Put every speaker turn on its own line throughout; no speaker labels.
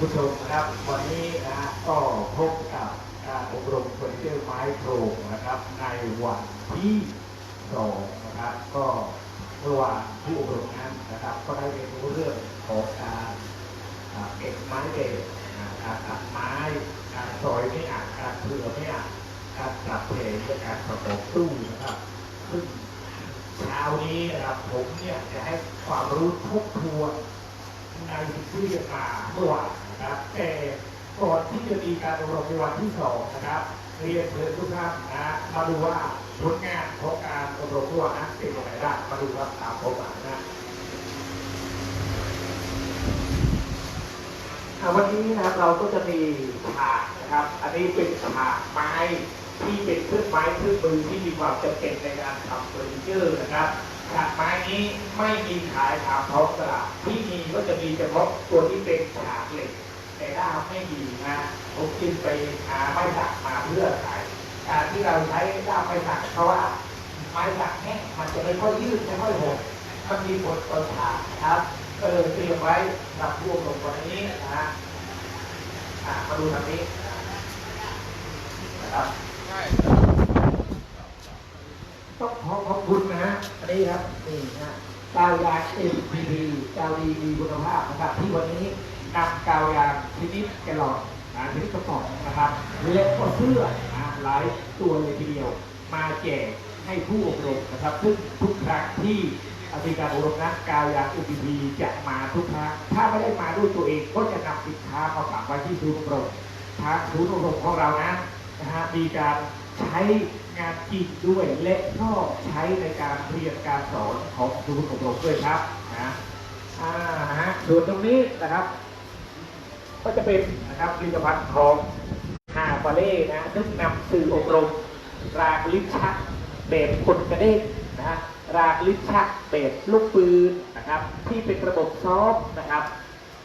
ผู้ชมนะครับ วันนี้นะฮะก็พบกับการอบรมเฟอร์นิเจอร์ไม้โครงนะครับ ในวันที่สองนะครับ ก็เมื่อวานผู้อบรมนั้นนะครับ ก็ได้เรียนรู้เรื่องของการเก็บไม้เก็บการตัดไม้ การซอยไม่อัดการเผื่อไม่อัดการปรับเพลงและการประกอบตู้นะครับซึ่งเช้านี้นะครับผมเนี่ยจะให้ความรู้ทบทวนในที่เรียนมาเมื่อวาน นะครับแต่ก่อนที่จะมีการอบรมในวันที่สองนะครับเรียนเชิญทุกท่านนะมาดูว่าผลงานของการอบรมเมื่วนั้นเป็นอย่างไรบ้างมาดูครับตามผมมานะวันนี้นะครับเราก็จะมีฉากนะครับ อันนี้เป็นฉากไม้ที่เป็นเครื่องไม้เครื่องมือที่มีความจำเป็นในการทำเฟอร์นิเจอร์นะครับฉากไม้นี้ไม่มีขายตามท้องตลาดที่มีก็จะมีเฉพาะตัวที่เป็นฉากเหล็ก แต่ด้ามไม่มีนะผมจึงไปหาไม้สักมาเพื่อขายการที่เราใช้ด้ามไม้สักเพราะว่าไม้สักแห้งมันจะไม่ค่อยยืดไม่ค่อยหดมันมีผลต่อฉากนะครับเออเตรียมไว้สำหรับพวกลงวันนี้นะฮะมาดูทางนี้นะครับต้องขอขอบคุณนะฮะอันนี้ครับนี่นะฮะกาวยาง MPP กาวดีมีคุณภาพนะครับที่วันนี้ นำกาวยางชนิดแกลลอนนะชนิดกระป๋องนะครับและก็เสื้อนะหลายตัวเลยทีเดียว มาแจกให้ผู้อบรมนะครับซึ่งทุกครั้งที่มีการอบรมนั้นกาวยาง MPP จะมาทุกครั้งถ้าไม่ได้มาด้วยตัวเองก็จะนำสินค้ามาฝากไว้ที่ศูนย์อบรมทางศูนย์อบรมของเรานะนะฮะมีการใช้งานจริงด้วยและก็ใช้ในการเรียนการสอนของศูนย์อบรมด้วยครับนะอ่าฮะส่วนตรงนี้นะครับ ก็จะเป็นนะครับผลิตภัณฑ์ของฮาบาเล่นะซึ่งนำสื่ออบรมรางลิ้นชักแบบคนกระเด้งนะฮะรางลิ้นชักแบบลูกปืนนะครับ ที่เป็นระบบซอฟนะครับ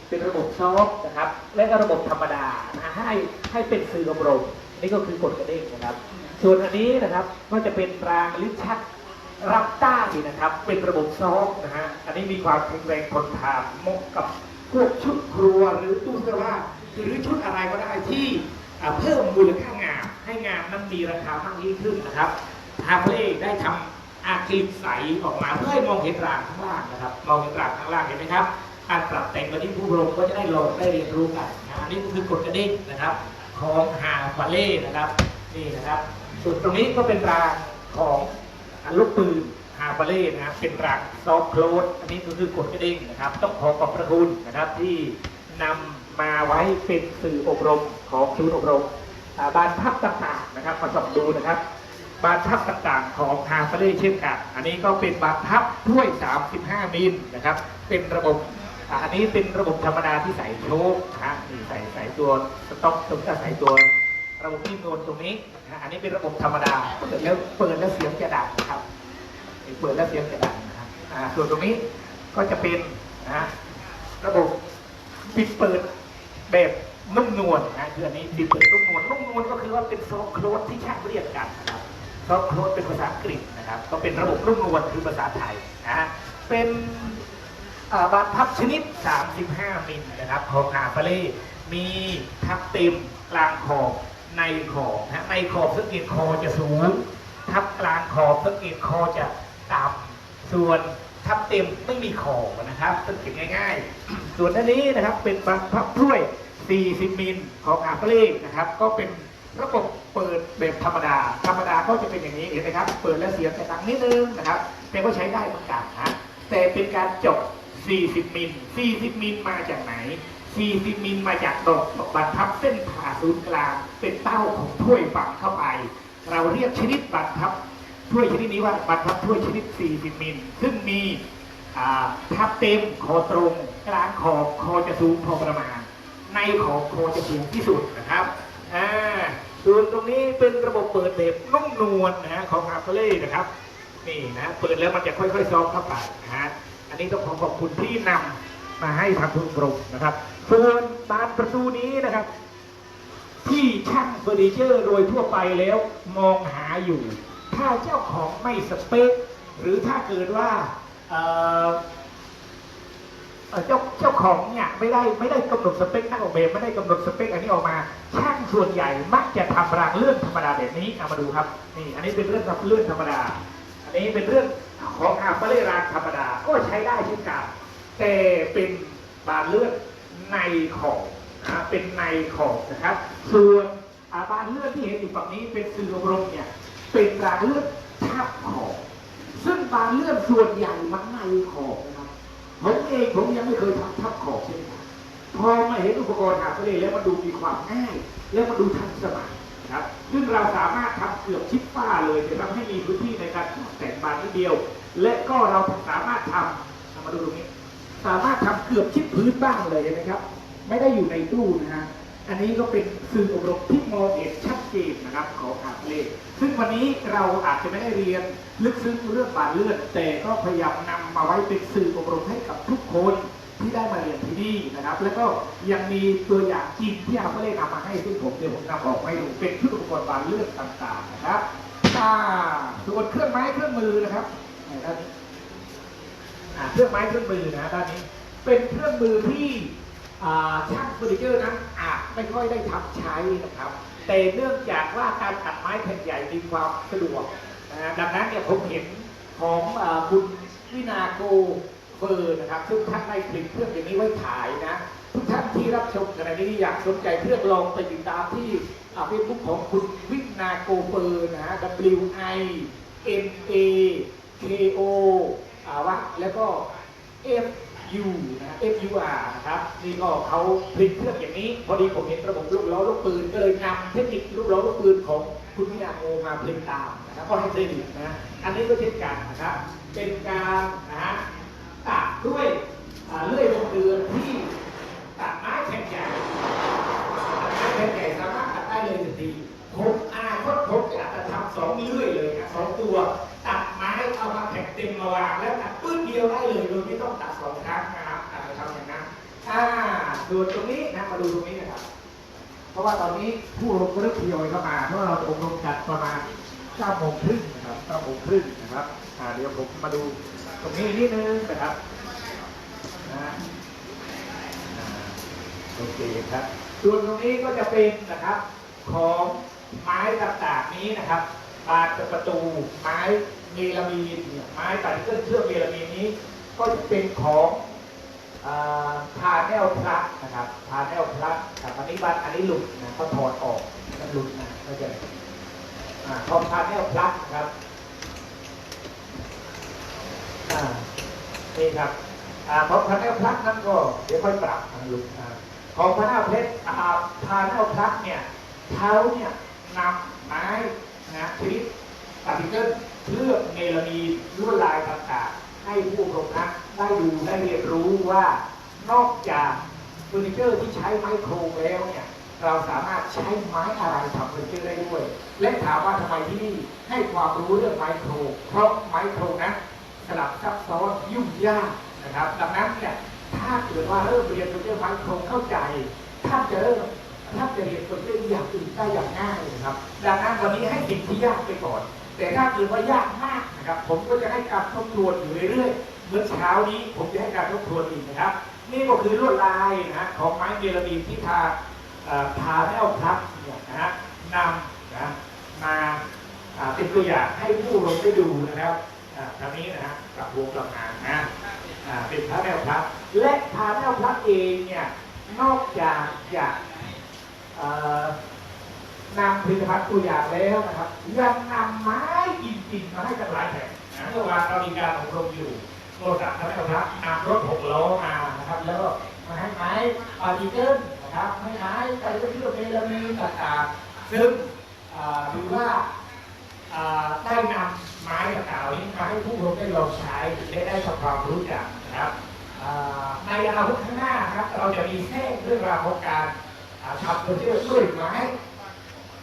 เป็นระบบซอฟนะครับ และก็ระบบธรรมดานะให้ให้เป็นสื่ออบรม นี่ก็คือกดกระเด้งนะครับ ส่วนอันนี้นะครับก็จะเป็นรางลิชักรับต้านนะครับ เป็นระบบซอฟนะฮะอันนี้มีความแข็งแรงทนทานเหมาะกับ พวกชุดครัวหรือตู้เสื้อผ้าหรือชุดอะไรก็ได้ที่เพิ่มมูลค่างานให้งานนั้นมีราคามากยิ่งขึ้นนะครับทางเล่ได้ทำอาคริลิปใสออกมาเพื่อให้มองเห็นรางข้างล่างนะครับมองเห็นรางข้างล่างเห็นไหมครับการปรับแต่งวันนี้ผู้บรมก็จะได้ลองได้เรียนรู้กันนะอันนี้ก็คือกฎกระดิ่งนะครับของฮาบาเล่นะครับนี่นะครับส่วนตรงนี้ก็เป็นรางของลูกปืน ฮาบาเล่นะครับเป็นรางซอฟโคลดอันนี้ก็คือกฎกระดิ่งนะครับ ต้องขอขอบพระคุณนะครับที่นำมาไว้เป็นสื่ออบรมของศูนย์อบรมอ่าบ้านพักต่างๆนะครับมาส่องดูนะครับบานพับต่างๆของฮาร์ฟเล่เช่นกัน อันนี้ก็เป็นบานพับถ้วย 35 มิลนะครับ เป็นระบบ อันนี้เป็นระบบธรรมดาที่ใส่โชคนะฮะนี่ใส่ใส่ตัวสต็อกตรงจะใส่ตัวระบบนิ่มนวลตรงนี้นะอันนี้เป็นระบบธรรมดาเปิดแล้วเปิดแล้วเสียงจะดังครับ เปิดแล้วเสียงจะดังนะครับอ่าส่วนตรงนี้ก็จะเป็นนะระบบปิดเปิดแบบนุ่มนวลนะคืออันนี้ปิดเปิดนุ่มนวลนุ่มนวลก็คือว่าเป็นซอฟต์โคลสที่ช่างเรียกกันนะครับซอฟต์โคลสเป็นภาษาอังกฤษนะครับ ก็เป็นระบบนุ่มนวลคือภาษาไทยนะเป็นอ่าบานพับชนิด 35 มิลนะครับของฮาฟาเล่มีทับเต็มกลางขอบในขอบนะฮะในขอบสังเกตคอจะสูง ทับกลางขอบสังเกตคอจะ ต่ำส่วนทับเต็มไม่มีขอนะครับสังเกตง่ายๆ ส่วนอันนี้นะครับเป็นบานพับถ้วย 40 มิลของฮาฟาเล่นะครับ ก็เป็นระบบเปิดแบบธรรมดา ธรรมดาก็จะเป็นอย่างนี้เห็นไหมครับ เปิดแล้วเสียงจะดังนิดนึงนะครับ แต่ก็ใช้ได้เหมือนกันนะแต่เป็นการจบ 40 มิล 40 มิลมาจากไหน 40 มิลมาจากดอกบรรทับเส้นผ่าศูนย์กลาง เป็นเต้าของถ้วยฝังเข้าไป เราเรียกชนิดบรรทับ ถ้วยชนิดนี้ว่าบรรทับถ้วยชนิด 40 มิล ซึ่งมีทับเต็มคอตรงกลางขอบคอจะสูงพอประมาณ ในของคอจะสูงที่สุดนะครับอ่าส่วนตรงนี้เป็นระบบเปิดแบบนุ่มนวลนะฮะของฮาร์เฟเล่นะครับนี่นะเปิดแล้วมันจะค่อยๆซอฟเข้าไปนะฮะอันนี้ต้องขอขอบคุณที่นำมาให้ทางทุนกรมนะครับส่วนบานประตูนี้นะครับ ที่ช่างเฟอร์นิเจอร์โดยทั่วไปแล้วมองหาอยู่ ถ้าเจ้าของไม่สเปคหรือถ้าเกิดว่าเออเจ้าเจ้าของเนี่ยไม่ได้ไม่ได้กำหนดสเปคนักออกแบบไม่ได้กำหนดสเปคอันนี้ออกมาช่างส่วนใหญ่มักจะทำรางเลื่อนธรรมดาแบบนี้เอามาดูครับนี่อันนี้เป็นเรื่องเลื่อนธรรมดา อันนี้เป็นเรื่องของอาบเล่รางธรรมดาก็ใช้ได้เช่นกันแต่เป็นบานเลื่อนในขอบนะเป็นในขอบนะครับ ส่วนบานเลื่อนที่เห็นอยู่ฝั่งนี้เป็นสื่ออบรมเนี่ย เป็นรางเลือนทับขอบซึ่งบานเลือนส่วนใหญ่มันในขอบนะครับผมเองผมยังไม่เคยทำทับขอบเช่นกันพอมาเห็นอุปกรณ์หาบทะเลแล้วมันดูมีความง่าย แล้วมันดูทันสมัยนะครับซึ่งเราสามารถทำเกือบชิดฝ้าเลยจะทำให้มีพื้นที่ในการแต่งบานนิดเดียว และก็เราสามารถทำเอามาดูตรงนี้ สามารถทำเกือบชิดพื้นบ้างเลยนะครับ ไม่ได้อยู่ในตู้นะฮะ อันนี้ก็เป็นสื่ออบรมที่มองเห็นชัดเจนนะครับของอาเลซึ่งวันนี้เราอาจจะไม่ได้เรียนลึกซึ้งเรื่องบานเลือด แต่ก็พยายามนำมาไว้เป็นสื่ออบรมให้กับทุกคนที่ได้มาเรียนที่นี่นะครับ แล้วก็ยังมีตัวอย่างจริงที่อาเล่นำมาให้ซึ่งผมเดี๋ยวผมนำออกให้ดูเป็นชุดอุปกรณ์บานเลือดต่างๆนะครับอ่าส่วนเครื่องไม้เครื่องมือนะครับด้านนี้เครื่องไม้เครื่องมือนะด้านนี้ เป็นเครื่องมือที่ช่างเฟอร์นิเจอร์นั้น อาจไม่ค่อยได้ทำใช้นะครับ แต่เนื่องจากว่าการตัดไม้แผ่นใหญ่มีความสะดวกนะดังนั้นเนี่ยผมเห็นของอคุณวินาโกเฟอร์นะครับ ซึ่งท่านได้ผลิตเครื่องอย่างนี้ไว้ขายนะ ทุกท่านที่รับชมขณะนี้อยากสนใจเครื่องลองไปติดตามที่เฟซบุ๊กของคุณวินาโกเฟอร์นะฮะ W I N A K O อ่าว่าแล้วก็ F U นะ F U R นะครับนี่ก็เขาผลิตเครื่องอย่างนี้ พอดีผมเห็นระบบลูกล้อลูกปืนก็เลยนำเทคนิคลูกล้อลูกปืนของคุณวินาโกมาผลิตตามนะครับก็ให้เครดิตนะอันนี้ก็เช่นกันนะครับเป็นการนะฮะตัดด้วยเลื่อยลงเดือนที่ตัดไม้แข็งใหญ่ไม้แผ่นใหญ่สามารถตัดได้เลยทันทีผมอาคตผมจะจะทำสองเลื่อยเลยนะสองตัว ไม้เอามาแผ่นเต็มมาวางแล้วตัดปื้นเดียวได้เลยโดยไม่ต้องตัดสองครั้งนะครับอาจะทำอย่างนั้นอ่าส่วนตรงนี้นะมาดูตรงนี้นะครับ เพราะว่าตอนนี้ผู้อบรมก็เริ่มทยอยเข้ามาเพราะว่าเราอบรมกันประมาณ9โมงครึ่งนะครับ9โมงครึ่งนะครับอ่าเดี๋ยวผมมาดูตรงนี้นิดนึงนะครับนะโอเคครับส่วนตรงนี้ก็จะเป็นนะครับของไม้ต่างๆนี้นะครับบานประตูไม้ เมลามีนเนี่ยไม้ตัดเครื่องเชื่อมเมลามีนนี้ ก็จะเป็นของพาแนลพลัสนะครับพาแนลพลัสครับอันนี้บ้านอันนี้หลุดนะเขาถอดออกมันหลุดนะเข้าใจอ่าของพาแนลพลัสครับนี่ครับอ่าของพาแนลพลัสนั้นก็เดี๋ยวค่อยปรับทางลุงอ่าของพาแนลเพชรอ่าพาแนลพลัสเนี่ยเขาเนี่ยนำไม้นะชนิดปาร์ติเกิล เลือกเมลามีลวดลายต่างๆ ให้ผู้ชมนั้นได้ดูได้เรียนรู้ว่านอกจากเฟอร์นิเจอร์ที่ใช้ไม้โครงแล้วเนี่ยเราสามารถใช้ไม้อะไรทำเฟอร์นิเจอร์ได้ด้วย และถามว่าทำไมที่นี่ให้ความรู้เรื่องไม้โครงเพราะไม้โครงนั้นสลับซับซ้อนยุ่งยากนะครับ ดังนั้นเนี่ยถ้าเกิดว่าเริ่มเรียนเรื่องไม้โครงเข้าใจท่านจะเริ่มท่านจะเรียนเฟอรื่องอย่างอื่นได้อย่างง่ายนะครับ ดังนั้นวันนี้ให้สิ่งที่ยากไปก่อน แต่ถ้าเกิดว่ายากมากนะครับ ผมก็จะให้การทบทวนอยู่เรื่อยๆเมื่อเช้านี้ผมจะให้การทบทวนอีกนะครับ นี่ก็คือลวดลายนะของไม้เมลามีนที่ทาทาแล้วพลับเนี่ยนะฮะนำนะมาเป็นตัวอย่างให้ผู้ลงได้ดูนะครับอ่าทางนี้นะฮะกับวงกลางานนะเป็นพระแนวพระและพระแนวพระเองเนี่ยนอกจากจะ นำผลิตภัณฑ์ตัวอย่างแล้วนะครับยังนำไม้จริงๆมาให้กันหลายแผ่นะเมื่อวานเรามีการอบรมอยู่โทรศัพท์พระแนวพระนำรถหกล้อมานะครับ แล้วก็มาให้ไม้ปาร์ติเกิลนะครับให้ไม้ไปเชื่อมเมลามีนต่างๆซึ่งถือว่าได้นำไม้ต่างๆนี้มาให้ผู้ชมได้ลองใช้และได้ทำความรู้จักนะครับในอนาคตข้างหน้าครับ เราจะมีแทรกเรื่องราวของการทำเฟอร์นิเจอร์ด้วยไม้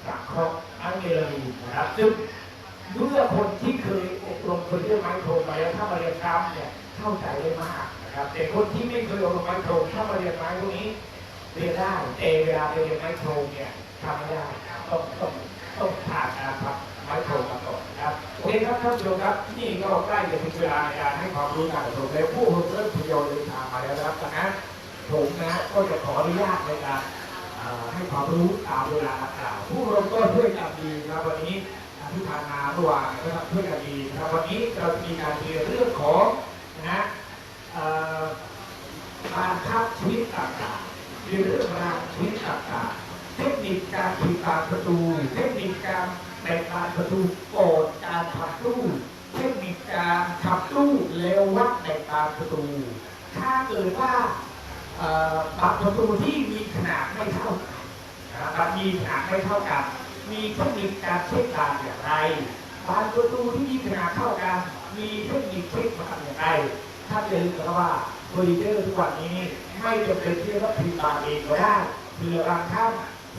สังเคราะห์ไม้เมลามีนะครับซึ่งเมื่อคนที่เคยอบรมเฟอร์นิเจอร์ไม้โครงไปแล้วถ้ามาเรียนครับเนี่ยเข้าใจได้มากนะครับแต่คนที่ไม่เคยอบรมไม้โครงถ้ามาเรียนไม้พวกนี้เรียนได้แต่เวลาไปเรียนไม้โครงเนี่ยทำไม่ได้ต้องต้องต้องผ่านการทำไม้โครงมาก่อนนะครับโอเคครับท่านผู้ชมครับนี่ก็ใกล้จะถึงเวลาในการให้ความรู้การอบรมแล้วผู้เริ่มทยอยเดินทางมาแล้วนะครับดังนั้นผมนะก็จะขออนุญาตในการให้ความรู้ตามเวลาดังกล่าว วานนะครับช่วยกันดีนะครับวันนี้เราจะมีการเรียนเรื่องของนะฮะการคับชีวิตต่างๆเรื่องราวชีวิตต่างๆเทคนิคการถีบบานประตู เทคนิคการแบ่งบานประตูก่อนการทำตู้เทคนิคการทำตู้แล้ววัดแบ่งบานประตู ถ้าเกิดว่าบานประตูที่มีขนาดไม่เท่ากันนะครับมีขนาดไม่เท่ากัน มีเทคนิคการเช็คบานอย่างไร บานประตูที่มีขนาดเท่ากัน มีเทคนิคเช็คบานอย่างไรถ้าเจอกับว่าเฟอร์นิเจอร์ทุกวันนี้ไม่จำเป็นที่จะต้องพิมพ์บานเองก็ได้เผื่อบางท่าน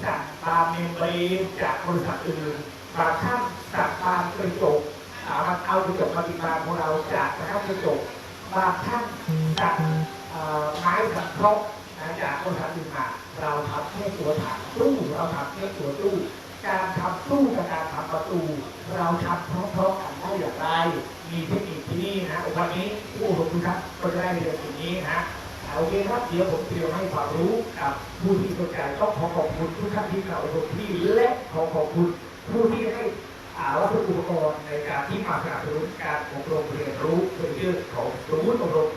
สั่งบานเมมเบรนจากบริษัทอื่นบางท่านสั่งบานกระจกอามันเอากระจกมาติดบานของเราจากนะครับกระจกบางท่านสั่งไม้สังเคราะห์จากบริษัทอื่นมาเราทำแค่ตัวถังตู้เราทำแค่ตัวตู้ การทำตู้กับการทำประตู เราทำพร้อมๆกันได้อย่างไร มีเทคนิคที่นี่นะวันนี้ผู้อบรมทุกท่านก็จะได้เรียนสิ่งนี้นะโอเคครับเดี๋ยวผมเตรียมให้ความรู้กับผู้ที่สนใจต้องขอขอบคุณทุกท่านที่เข้าอบรมที่และขอขอบคุณผู้ที่ให้อาวัสดุอุปกรณ์ในการที่มาสนับสนุนการอบรมเรียนรู้เป็นเรื่องของศูนย์อบรม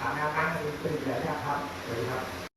อ่างานนั้นเป็นเป็นอย่างนี้ครับสวัสดีครับ